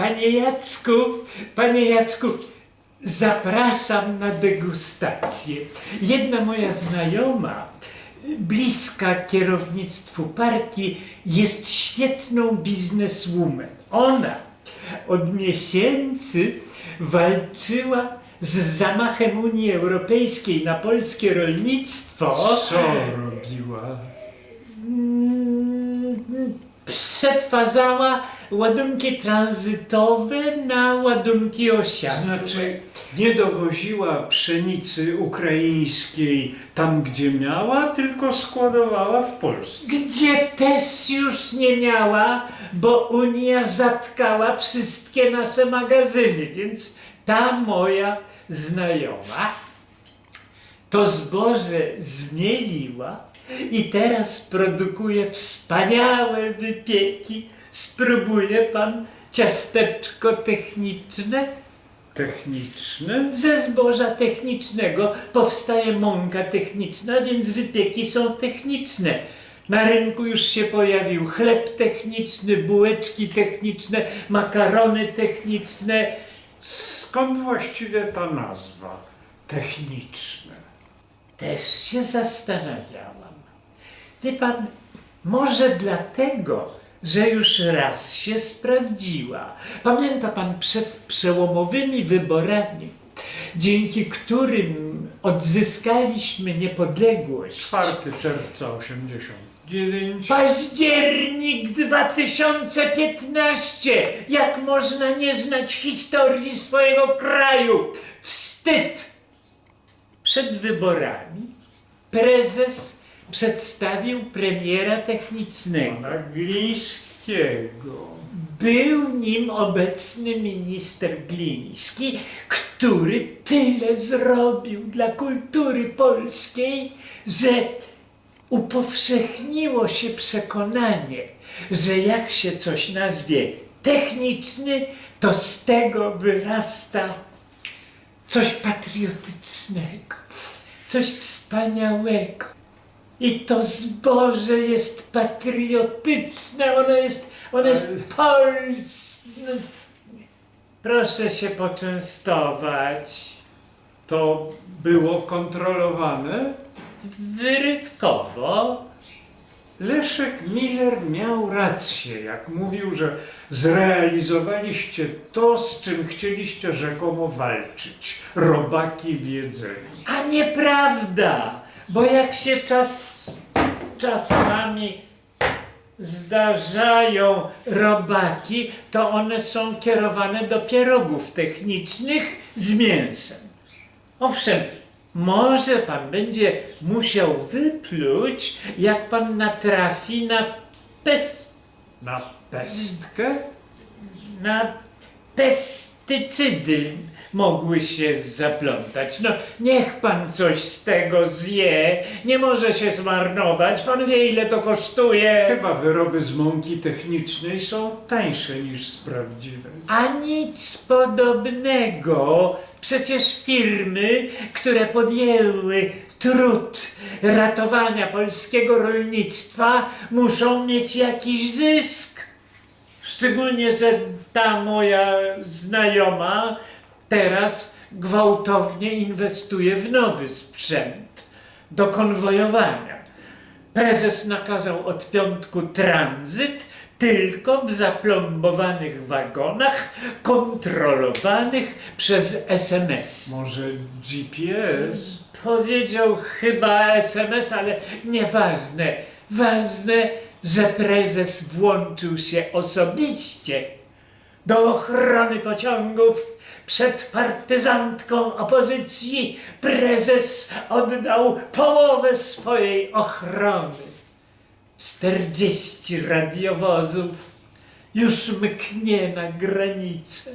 Panie Jacku, panie Jacku, zapraszam na degustację. Jedna moja znajoma, bliska kierownictwu partii, jest świetną bizneswoman. Ona od miesięcy walczyła z zamachem Unii Europejskiej na polskie rolnictwo. Co robiła? Mm, Przetwarzała ładunki tranzytowe na ładunki osiane. Znaczy, nie dowoziła pszenicy ukraińskiej tam, gdzie miała, tylko składowała w Polsce. Gdzie też już nie miała, bo Unia zatkała wszystkie nasze magazyny, więc ta moja znajoma to zboże zmieliła i teraz produkuje wspaniałe wypieki. Spróbuje pan ciasteczko techniczne? Techniczne? Ze zboża technicznego powstaje mąka techniczna, więc wypieki są techniczne. Na rynku już się pojawił chleb techniczny, bułeczki techniczne, makarony techniczne. Skąd właściwie ta nazwa? Techniczne. Też się zastanawiałam. Wie pan, może dlatego, że już raz się sprawdziła. Pamięta pan przed przełomowymi wyborami, dzięki którym odzyskaliśmy niepodległość. 4 czerwca 89. Październik 2015. Jak można nie znać historii swojego kraju? Wstyd! Przed wyborami prezes przedstawił premiera technicznego. Pana Glińskiego. Był nim obecny minister Gliński, który tyle zrobił dla kultury polskiej, że upowszechniło się przekonanie, że jak się coś nazwie techniczny, to z tego wyrasta coś patriotycznego, coś wspaniałego. I to zboże jest patriotyczne, ono jest, ono jest polskie. Proszę się poczęstować. To było kontrolowane? Wyrywkowo. Leszek Miller miał rację, jak mówił, że zrealizowaliście to, z czym chcieliście rzekomo walczyć. Robaki w jedzeniu. A nieprawda, bo jak się czas, czasami zdarzają robaki, to one są kierowane do pierogów technicznych z mięsem. Owszem, może pan będzie musiał wypluć, jak pan natrafi na pes, Na pestkę? na pestycydy mogły się zaplątać. No, niech pan coś z tego zje, nie może się zmarnować, pan wie ile to kosztuje. Chyba wyroby z mąki technicznej są tańsze niż z prawdziwej. A nic podobnego. Przecież firmy, które podjęły trud ratowania polskiego rolnictwa, muszą mieć jakiś zysk. Szczególnie, że ta moja znajoma teraz gwałtownie inwestuje w nowy sprzęt do konwojowania. Prezes nakazał od piątku tranzyt tylko w zaplombowanych wagonach kontrolowanych przez SMS. Może GPS? Powiedział chyba SMS, ale nieważne. Ważne, że prezes włączył się osobiście do ochrony pociągów przed partyzantką opozycji. Prezes oddał połowę swojej ochrony. 40 radiowozów już mknie na granicę.